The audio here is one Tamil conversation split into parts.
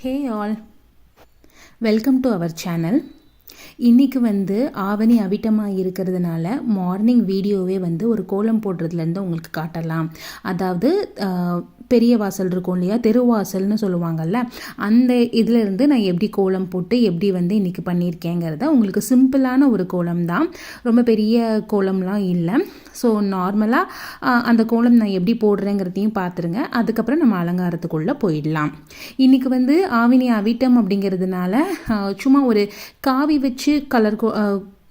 Hey all, welcome to our channel. இன்றைக்கி வந்து ஆவணி அவிட்டமாக இருக்கிறதுனால மார்னிங் வீடியோவே வந்து ஒரு கோலம் போடுறதுலேருந்து உங்களுக்கு காட்டலாம். அதாவது பெரிய வாசல் இருக்கும் இல்லையா? தெருவாசல்னு சொல்லுவாங்கல்ல? அந்த இதிலேருந்து நான் எப்படி கோலம் போட்டு எப்படி வந்து இன்றைக்கி பண்ணியிருக்கேங்கிறத உங்களுக்கு சிம்பிளான ஒரு கோலம் தான். ரொம்ப பெரிய கோலம்லாம் இல்லை. ஸோ நார்மலாக அந்த கோலம் நான் எப்படி போடுறேங்கிறதையும் பார்த்துருங்க. அதுக்கப்புறம் நம்ம அலங்காரத்துக்குள்ளே போயிடலாம். இன்றைக்கி வந்து ஆவினி அவிட்டம் அப்படிங்கிறதுனால சும்மா ஒரு காவி வச்சு कलर को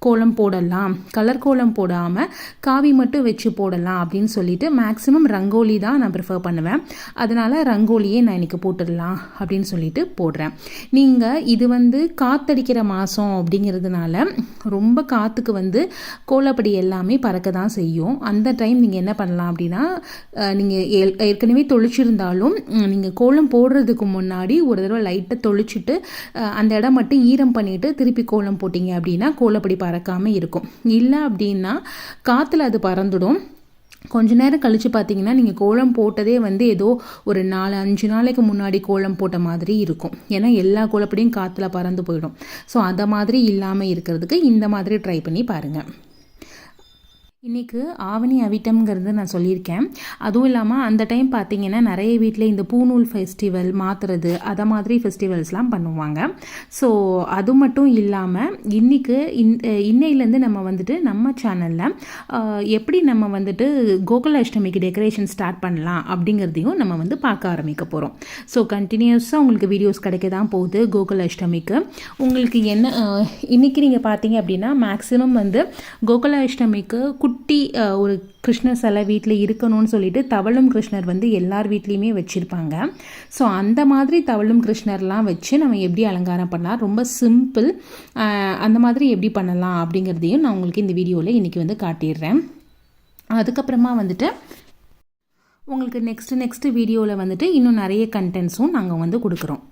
கோலம் போடலாம் கலர் கோலம் போடாமல் காவி மட்டும் வச்சு போடலாம் அப்படின்னு சொல்லிட்டு மேக்ஸிமம் ரங்கோலி தான் நான் ப்ரிஃபர் பண்ணுவேன். அதனால் ரங்கோலியே நான் இன்றைக்கி போட்டுடலாம் அப்படின்னு சொல்லிட்டு போடுறேன். நீங்கள் இது வந்து காத்தடிக்கிற மாதம் அப்படிங்கிறதுனால ரொம்ப காற்றுக்கு வந்து கோலப்படி எல்லாமே பறக்க தான் செய்யும். அந்த டைம் நீங்கள் என்ன பண்ணலாம் அப்படின்னா நீங்கள் ஏற்கனவே தொளிச்சிருந்தாலும் நீங்கள் கோலம் போடுறதுக்கு முன்னாடி ஒரு தடவை லைட்டாக தொளிச்சுட்டு அந்த இடம் மட்டும் ஈரம் பண்ணிவிட்டு திருப்பி கோலம் போட்டிங்க அப்படின்னா கோலப்படி பறக்காமல் இருக்கும். இல்லை அப்படின்னா காற்றுல அது பறந்துடும். கொஞ்ச நேரம் கழித்து பார்த்தீங்கன்னா நீங்கள் கோலம் போட்டதே வந்து ஏதோ ஒரு நாலு அஞ்சு நாளைக்கு முன்னாடி கோலம் போட்ட மாதிரி இருக்கும். ஏன்னா எல்லா கோலப்படியும் காற்றுல பறந்து போயிடும். ஸோ அதை மாதிரி இல்லாமல் இருக்கிறதுக்கு இந்த மாதிரி ட்ரை பண்ணி பாருங்கள் இன்றைக்கு ஆவணி அவிட்டம்ங்கிறது நான் சொல்லியிருக்கேன். அதுவும் இல்லாமல் அந்த டைம் பார்த்தீங்கன்னா நிறைய வீட்டில் இந்த பூநூல் ஃபெஸ்டிவல் மாற்றுறது அதை மாதிரி ஃபெஸ்டிவல்ஸ்லாம் பண்ணுவாங்க. ஸோ அது மட்டும் இல்லாமல் இன்றைக்கு இந்த இன்னையிலேருந்து நம்ம வந்துட்டு நம்ம சேனலில் எப்படி நம்ம வந்துட்டு கோகுலாஷ்டமிக்கு டெக்கரேஷன் ஸ்டார்ட் பண்ணலாம் அப்படிங்கிறதையும் நம்ம வந்து பார்க்க ஆரம்பிக்க போகிறோம் ஸோ கண்டினியூஸாக உங்களுக்கு வீடியோஸ் கிடைக்க தான் போகுது கோகுல அஷ்டமிக்கு உங்களுக்கு என்ன இன்றைக்கி இன்னைக்கு நீங்கள் பார்த்தீங்க அப்படின்னா மேக்ஸிமம் வந்து கோகுல அஷ்டமிக்கு குட்டி ஒரு கிருஷ்ணர் சிலை வீட்டில் இருக்கணும்னு சொல்லிட்டு தவளும் கிருஷ்ணர் வந்து எல்லார் வீட்லேயுமே வச்சுருப்பாங்க. ஸோ அந்த மாதிரி தவளும் கிருஷ்ணர்லாம் வச்சு நம்ம எப்படி அலங்காரம் பண்ணலாம்? ரொம்ப சிம்பிள் அந்த மாதிரி எப்படி பண்ணலாம் அப்படிங்கிறதையும் நான் உங்களுக்கு இந்த வீடியோவில் இன்றைக்கி வந்து காட்டிடுறேன். அதுக்கப்புறமா வந்துட்டு உங்களுக்கு நெக்ஸ்ட்டு நெக்ஸ்ட்டு வீடியோவில் வந்துட்டு இன்னும் நிறைய கண்டென்ட்ஸும் நாங்கள் வந்து கொடுக்குறோம்.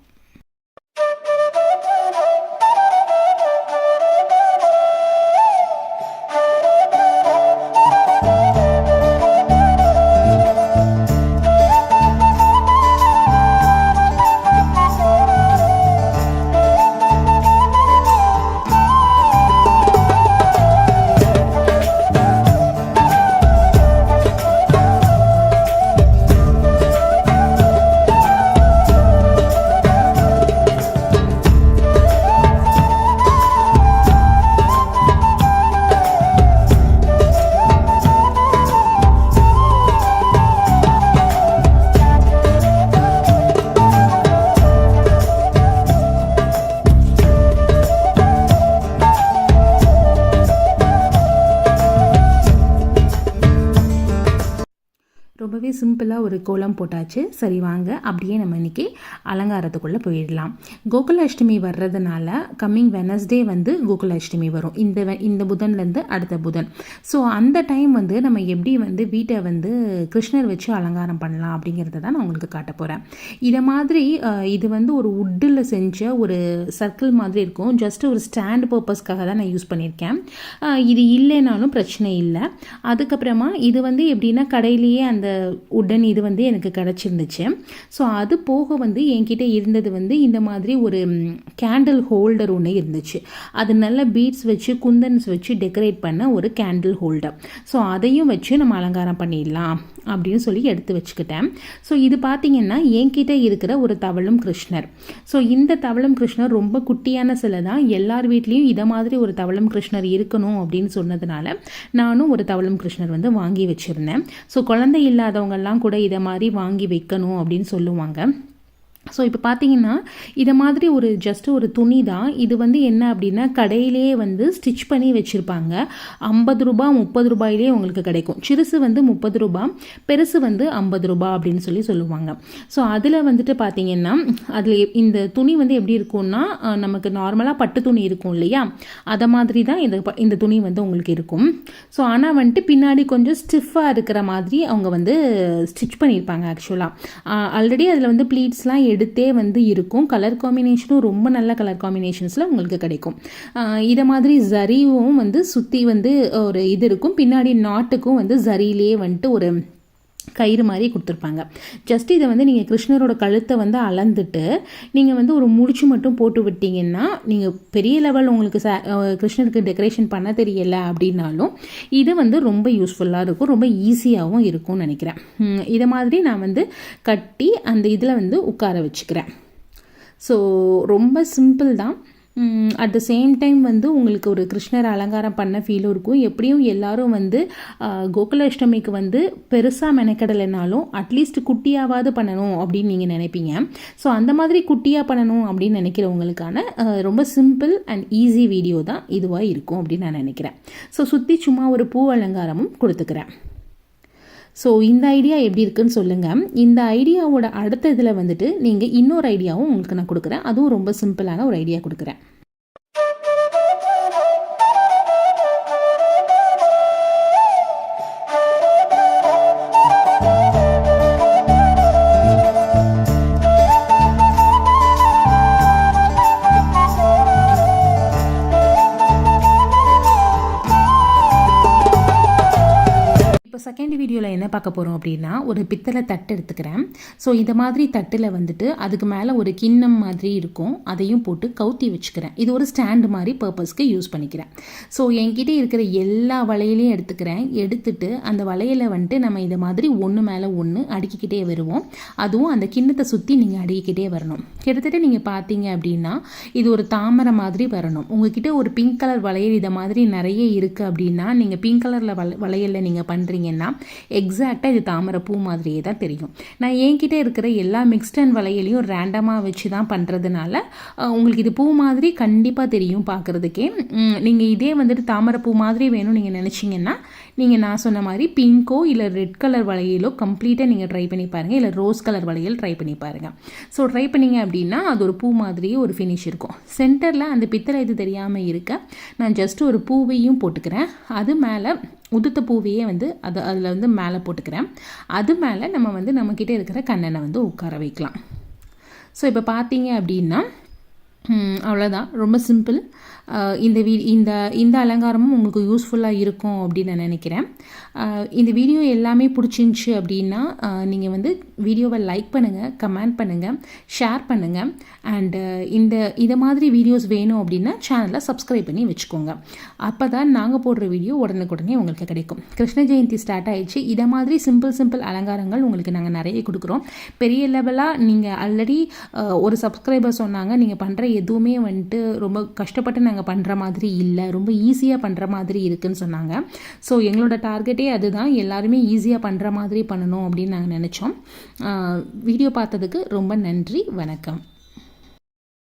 சிம்பிளாக ஒரு கோலம் போட்டாச்சு. சரி வாங்க. அப்படியே நம்ம இன்னைக்கு அலங்காரத்துக்குள்ளே போயிடலாம். கோகுல அஷ்டமி வர்றதுனால கம்மிங் வெனஸ்டே வந்து கோகுல அஷ்டமி வரும். இந்த வெ- இந்த புதன்லேருந்து அடுத்த புதன். ஸோ அந்த டைம் வந்து நம்ம எப்படி வந்து வீட்டை வந்து கிருஷ்ணர் வச்சு அலங்காரம் பண்ணலாம் அப்படிங்கிறத தான் நான் உங்களுக்கு காட்ட போகிறேன் இதை மாதிரி இது வந்து ஒரு உட்டில் செஞ்ச ஒரு சர்க்கிள் மாதிரி இருக்கும். ஜஸ்ட் ஒரு ஸ்டாண்ட் பர்பஸ்க்காக தான் நான் யூஸ் பண்ணியிருக்கேன். இது இல்லைனாலும் பிரச்சனை இல்லை. அதுக்கப்புறமா இது வந்து எப்படின்னா கடையிலேயே அந்த உடன் இது வந்து எனக்கு கிடச்சிருந்துச்சு. ஸோ அது போக வந்து என்கிட்ட இருந்தது வந்து இந்த மாதிரி ஒரு கேண்டில் ஹோல்டர் ஒன்று இருந்துச்சு. அது நல்ல பீட்ஸ் வச்சு குந்தன்ஸ் வச்சு டெக்கரேட் பண்ண ஒரு கேண்டில் ஹோல்டர் ஸோ அதையும் வச்சு நம்ம அலங்காரம் பண்ணிடலாம். அப்படின்னு சொல்லி எடுத்து வச்சுக்கிட்டேன். ஸோ இது பார்த்தீங்கன்னா என்கிட்ட இருக்கிற ஒரு தவளும் கிருஷ்ணர். ஸோ இந்த தவளும் கிருஷ்ணர் ரொம்ப குட்டியான சிலை தான் எல்லார் வீட்லேயும் இதை மாதிரி ஒரு தவளும் கிருஷ்ணர் இருக்கணும் அப்படின்னு சொன்னதுனால நானும் ஒரு தவளும் கிருஷ்ணர் வந்து வாங்கி வச்சுருந்தேன். ஸோ குழந்தை இல்லாதவங்கெல்லாம் கூட இதை மாதிரி வாங்கி வைக்கணும் அப்படின்னு சொல்லுவாங்க. ஸோ இப்போ பார்த்தீங்கன்னா இதை மாதிரி ஒரு ஜஸ்ட் ஒரு துணி தான். இது வந்து என்ன அப்படின்னா கடையிலேயே வந்து ஸ்டிச் பண்ணி வச்சுருப்பாங்க. ஐம்பது ரூபா முப்பது ரூபாயிலே உங்களுக்கு கிடைக்கும். சிறுசு வந்து முப்பது ரூபா பெருசு வந்து ஐம்பது ரூபா அப்படின்னு சொல்லி சொல்லுவாங்க. ஸோ அதில் வந்துட்டு பார்த்தீங்கன்னா அதில் இந்த துணி வந்து எப்படி இருக்கும்னா நமக்கு நார்மலாக பட்டு துணி இருக்கும் இல்லையா? அதை மாதிரி தான் இந்த இந்த துணி வந்து உங்களுக்கு இருக்கும். ஸோ ஆனால் வந்துட்டு பின்னாடி கொஞ்சம் ஸ்டிஃபாக இருக்கிற மாதிரி அவங்க வந்து ஸ்டிச் பண்ணியிருப்பாங்க ஆக்சுவலாக ஆல்ரெடி அதில் வந்து ப்ளீட்ஸ்லாம் எடுத்தே வந்து இருக்கும். கலர் காம்பினேஷனும் ரொம்ப நல்ல கலர் காம்பினேஷன்ஸில் உங்களுக்கு கிடைக்கும். இதை மாதிரி ஜரிவும் வந்து சுற்றி வந்து ஒரு இது இருக்கும். பின்னாடி நாட்டுக்கும் வந்து ஜரியிலே வந்துட்டு ஒரு கயிறு மாதிரி கொடுத்துருப்பாங்க. ஜஸ்ட் இதை வந்து நீங்கள் கிருஷ்ணரோட கழுத்தை வந்து அளந்துட்டு நீங்கள் வந்து ஒரு முடிச்சு மட்டும் போட்டு விட்டீங்கன்னா நீங்கள் பெரிய லெவல் உங்களுக்கு ச கிருஷ்ணருக்கு டெக்கரேஷன் பண்ண தெரியல அப்படின்னாலும் இது வந்து ரொம்ப யூஸ்ஃபுல்லாக இருக்கும் ரொம்ப ஈஸியாகவும் இருக்கும்னு நினைக்கிறேன். இதை மாதிரி நான் வந்து கட்டி அந்த இதில் வந்து உட்கார வச்சுக்கிறேன். ஸோ ரொம்ப சிம்பிள் தான். அட் த சேம் டைம் வந்து உங்களுக்கு ஒரு கிருஷ்ணர் அலங்காரம் பண்ண ஃபீலும் இருக்கும். எப்படியும் எல்லாரும் வந்து கோகுலாஷ்டமிக்கு வந்து பெருசாக மெனக்கடலைனாலும் அட்லீஸ்ட் குட்டியாவது பண்ணணும் அப்படின்னு நீங்கள் நினைப்பீங்க. ஸோ அந்த மாதிரி குட்டியாக பண்ணணும் அப்படின்னு நினைக்கிறவங்களுக்கான ரொம்ப சிம்பிள் அண்ட் ஈஸி வீடியோ தான் இதுவாக இருக்கும் அப்படின்னு நான் நினைக்கிறேன். ஸோ சுற்றி சும்மா ஒரு பூ அலங்காரமும் கொடுத்துக்கிறேன். ஸோ இந்த ஐடியா எப்படி இருக்குன்னு சொல்லுங்கள் இந்த ஐடியாவோட அடுத்த இதில் வந்துட்டு நீங்கள் இன்னொரு ஐடியாவும் உங்களுக்கு நான் கொடுக்குறேன். அதுவும் ரொம்ப சிம்பிளான ஒரு ஐடியா கொடுக்குறேன். பார்க்க போகிறோம் அப்படின்னா ஒரு பித்தளை தட்டு எடுத்துக்கிறேன். ஸோ இந்த மாதிரி தட்டில் வந்துட்டு அதுக்கு மேலே ஒரு கிண்ணம் மாதிரி இருக்கும். அதையும் போட்டு கவுத்தி வச்சுக்கிறேன். இது ஒரு ஸ்டாண்டு மாதிரி பர்பஸ்க்கு யூஸ் பண்ணிக்கிறேன். ஸோ என்கிட்ட இருக்கிற எல்லா வளையலையும் எடுத்துக்கிறேன். எடுத்துட்டு அந்த வளையலை வந்துட்டு நம்ம இதை மாதிரி ஒன்று மேலே ஒன்று அடுக்கிக்கிட்டே வருவோம். அதுவும் அந்த கிண்ணத்தை சுற்றி நீங்கள் அடுக்கிக்கிட்டே வரணும். கிட்டத்தட்ட நீங்கள் பார்த்தீங்க அப்படின்னா இது ஒரு தாமரை மாதிரி வரணும். உங்ககிட்ட ஒரு பிங்க் கலர் வளையல் இதை மாதிரி நிறைய இருக்குது அப்படின்னா நீங்கள் பிங்க் கலரில் வளையலில் நீங்கள் பண்ணுறீங்கன்னா எக்ஸாக்ட் எக்ஸாக்டாக இது தாமரை பூ மாதிரியே தான் தெரியும். நான் என்கிட்ட இருக்கிற எல்லா மிக்ஸ்டன் வலையிலையும் வளையலையும் ரேண்டமாக வச்சு தான் பண்ணுறதுனால உங்களுக்கு இது பூ மாதிரி கண்டிப்பாக தெரியும் பார்க்குறதுக்கே நீங்கள் இதே வந்துட்டு தாமரை பூ மாதிரி வேணும்னு நீங்கள் நினச்சிங்கன்னா நீங்கள் நான் சொன்ன மாதிரி பிங்கோ இல்லை ரெட் கலர் வளையலோ கம்ப்ளீட்டாக நீங்கள் ட்ரை பண்ணி பாருங்கள் இல்லை ரோஸ் கலர் வளையல் ட்ரை பண்ணி பாருங்கள் ஸோ ட்ரை பண்ணிங்க அப்படின்னா அது ஒரு பூ மாதிரியே ஒரு ஃபினிஷ் இருக்கும். சென்டரில் அந்த பித்தளை இது தெரியாமல் இருக்க நான் ஜஸ்ட் ஒரு பூவையும் போட்டுக்கிறேன். அது மேலே உதுத்த பூவையே வந்து அது அதில் வந்து மேலே போட்டுக்கிறேன். அது மேலே நம்ம வந்து நம்மக்கிட்ட இருக்கிற கண்ணனை வந்து உட்கார வைக்கலாம். ஸோ இப்போ பார்த்தீங்க அப்படின்னா அவ்வளோதான் ரொம்ப சிம்பிள் இந்த வீ இந்த இந்த அலங்காரமும் உங்களுக்கு யூஸ்ஃபுல்லாக இருக்கும் அப்படின்னு நான் நினைக்கிறேன். இந்த வீடியோ எல்லாமே பிடிச்சிருந்துச்சி அப்படின்னா நீங்கள் வந்து வீடியோவை லைக் பண்ணுங்கள் கமெண்ட் பண்ணுங்கள் ஷேர் பண்ணுங்கள் அண்டு இந்த இதை மாதிரி வீடியோஸ் வேணும் அப்படின்னா சேனலை சப்ஸ்கிரைப் பண்ணி வச்சுக்கோங்க. அப்போ தான் நாங்கள் போடுற வீடியோ உடனுக்குடனே உங்களுக்கு கிடைக்கும். கிருஷ்ண ஜெயந்தி ஸ்டார்ட் ஆயிடுச்சு. இதை மாதிரி சிம்பிள் சிம்பிள் அலங்காரங்கள் உங்களுக்கு நாங்கள் நிறைய கொடுக்குறோம். பெரிய லெவலாக நீங்கள் ஆல்ரெடி ஒரு சப்ஸ்கிரைபர் சொன்னாங்க நீங்கள் பண்ணுற எதுவுமே வந்துட்டு ரொம்ப கஷ்டப்பட்டு நாங்கள் பண்ணுற மாதிரி இல்லை. ரொம்ப ஈஸியாக பண்ணுற மாதிரி இருக்குதுன்னு சொன்னாங்க. ஸோ எங்களோட டார்கெட்டே அதுதான். எல்லாருமே ஈஸியாக பண்ணுற மாதிரி பண்ணணும் அப்படின்னு நாங்கள் நினச்சோம். வீடியோ பார்த்ததுக்கு ரொம்ப நன்றி. வணக்கம்.